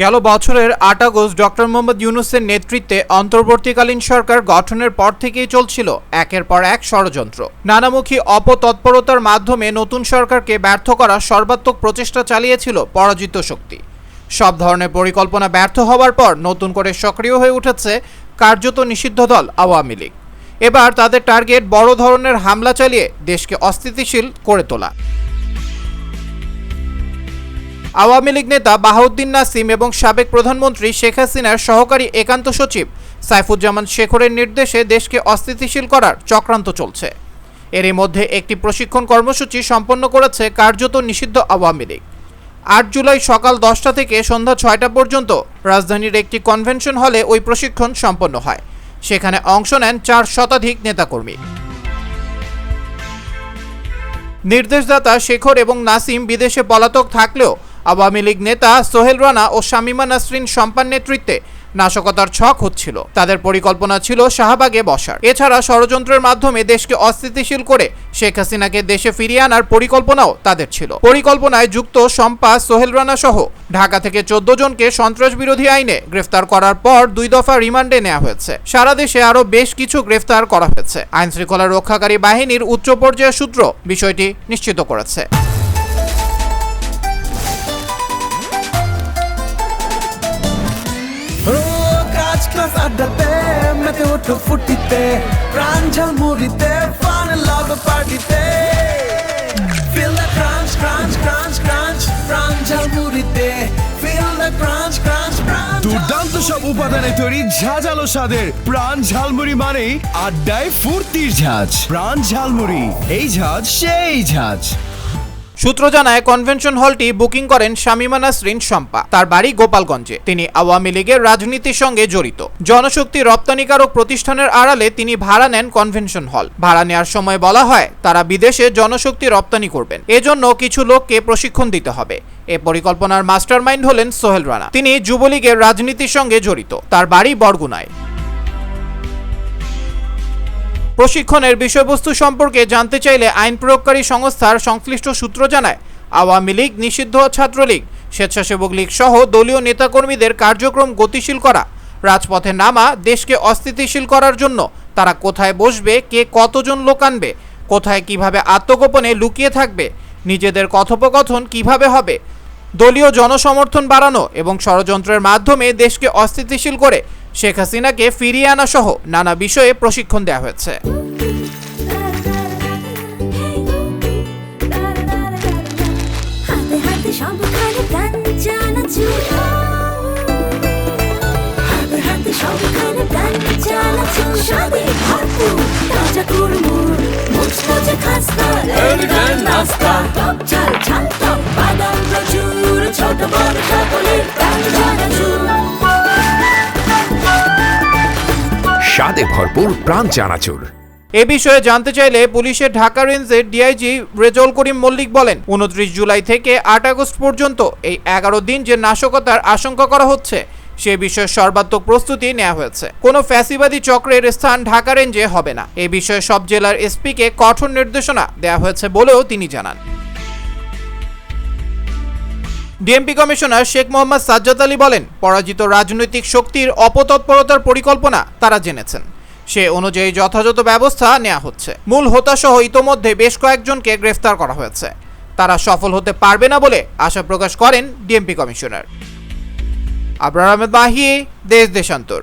গেল বছরের আট আগস্ট ডক্টর মোহাম্মদ ইউনুসের নেতৃত্বে অন্তর্বর্তীকালীন সরকার গঠনের পর থেকেই চলছিল একের পর এক ষড়যন্ত্র। নানামুখী অপতৎপরতার মাধ্যমে নতুন সরকারকে ব্যর্থ করার সর্বাত্মক প্রচেষ্টা চালিয়েছিল পরাজিত শক্তি। সব ধরনের পরিকল্পনা ব্যর্থ হওয়ার পর নতুন করে সক্রিয় হয়ে উঠেছে কার্যত নিষিদ্ধ দল আওয়ামী লীগ। এবার তাদের টার্গেট বড় ধরনের হামলা চালিয়ে দেশকে অস্থিতিশীল করে তোলা। আওয়ামী লীগ নেতা বাহাউদ্দিন নাসিম এবং সাবেক প্রধানমন্ত্রী শেখ হাসিনার সহকারী একান্ত সচিব সাইফুজ্জামান শেখরের নির্দেশে দেশকে অস্থিতিশীল করার চক্রান্ত চলছে। এরই মধ্যে একটি প্রশিক্ষণ কর্মসূচি সম্পন্ন করেছে কার্যত নিষিদ্ধ আওয়ামী লীগ। আট জুলাই সকাল দশটা থেকে সন্ধ্যা ছয়টা পর্যন্ত রাজধানীর একটি কনভেনশন হলে ওই প্রশিক্ষণ সম্পন্ন হয়। সেখানে অংশ নেন চার শতাধিক নেতাকর্মী। নির্দেশদাতা শেখর এবং নাসিম বিদেশে পলাতক থাকলেও আওয়ামী লীগ নেতা সোহেল রানা ও শামিমা নাসরিন সম্পান নেতৃত্বে নাশকতার ছক হচ্ছিল। তাদের পরিকল্পনা ছিল শাহবাগে বসার। এছাড়া ষড়যন্ত্রের মাধ্যমে দেশকে অস্থিতিশীল করে শেখ হাসিনাকে দেশে ফিরিয়ে আনার পরিকল্পনাও তাদের ছিল। পরিকল্পনায় যুক্ত শম্পা, সোহেল রানা সহ ঢাকা থেকে চোদ্দ জনকে সন্ত্রাস বিরোধী আইনে গ্রেফতার করার পর দুই দফা রিমান্ডে নেওয়া হয়েছে। সারা দেশে আরও বেশ কিছু গ্রেফতার করা হয়েছে। আইন শৃঙ্খলা রক্ষাকারী বাহিনীর উচ্চ পর্যায়ের সূত্র বিষয়টি নিশ্চিত করেছে। ক্লাস আড্ডাতে মেতে প্রাণ দুর্দান্ত সব উপাদানে তৈরি ঝাঁঝালো স্বাদের প্রাণ ঝালমুড়ি মানেই আড্ডায় ফুর্তির ঝাঁজ। প্রাণ ঝালমুড়ি এই ঝাঁজ, সেই ঝাঁজ। সূত্র জানায়, কনভেনশন হলটি বুকিং করেন শামিমা নাসরিন শম্পা। তার বাড়ি গোপালগঞ্জে। তিনি আওয়ামী লীগের রাজনীতির সঙ্গে জড়িত। জনশক্তি রপ্তানিকারক প্রতিষ্ঠানের আড়ালে তিনি ভাড়া নেন কনভেনশন হল। ভাড়া নেওয়ার সময় বলা হয়, তারা বিদেশে জনশক্তি রপ্তানি করবেন। এজন্য কিছু লোককে প্রশিক্ষণ দিতে হবে। এ পরিকল্পনার মাস্টারমাইন্ড হলেন সোহেল রানা। তিনি যুবলীগের রাজনীতির সঙ্গে জড়িত। তার বাড়ি বরগুনায়। প্রশিক্ষণের বিষয়বস্তু সম্পর্কে জানতে চাইলে আইন প্রয়োগকারী সংস্থার সংশ্লিষ্ট সূত্র জানায়, আওয়ামী লীগ, নিষিদ্ধ ছাত্রলীগ, স্বেচ্ছাসেবক লীগ সহ দলীয় নেতাকর্মীদের কার্যক্রম গতিশীল করা, রাজপথে নামা, দেশকে অস্থিতিশীল করার জন্য, তারা কোথায় বসবে, কে কতজন লোক আনবে, কোথায় কীভাবে আত্মগোপনে লুকিয়ে থাকবে, নিজেদের কথোপকথন কীভাবে হবে দলীয় জনসমর্থন বাড়ানো এবং ষড়যন্ত্রের মাধ্যমে দেশকে অস্থিতিশীল করে শেখ হাসিনাকে ফিরিয়ে আনা সহ নানা বিষয়ে প্রশিক্ষণ দেওয়া হয়েছে। হাতে স্বাদে ভরপুর প্রাণ চানাচুর। এ বিষয়ে জানতে চাইলে পুলিশের ঢাকা রেঞ্জের ডিআইজি রেজল করিম মল্লিক বলেন, উনত্রিশ জুলাই থেকে আট আগস্ট পর্যন্ত এই এগারো দিন যে নাশকতার আশঙ্কা করা হচ্ছে, সে বিষয়ে সর্বাত্মক প্রস্তুতি নেওয়া হয়েছে। কোনো ফ্যাসিবাদী চক্রের স্থান ঢাকা রেঞ্জে হবে না। এ বিষয়ে সব জেলার এসপিকে কঠোর নির্দেশনা দেওয়া হয়েছে বলেও তিনি জানান। ডিএমপি কমিশনার শেখ মোহাম্মদ সাজ্জাদ আলী বলেন, পরাজিত রাজনৈতিক শক্তির অপতৎপরতার পরিকল্পনা তারা জেনেছেন। সে অনুযায়ী যথাযথ ব্যবস্থা নেওয়া হচ্ছে। মূল হোতাসহ ইতোমধ্যে বেশ কয়েকজনকে গ্রেফতার করা হয়েছে। তারা সফল হতে পারবে না বলে আশা প্রকাশ করেন ডিএমপি কমিশনার। আবরার আহমেদ মাহি, দেশ দেশান্তর।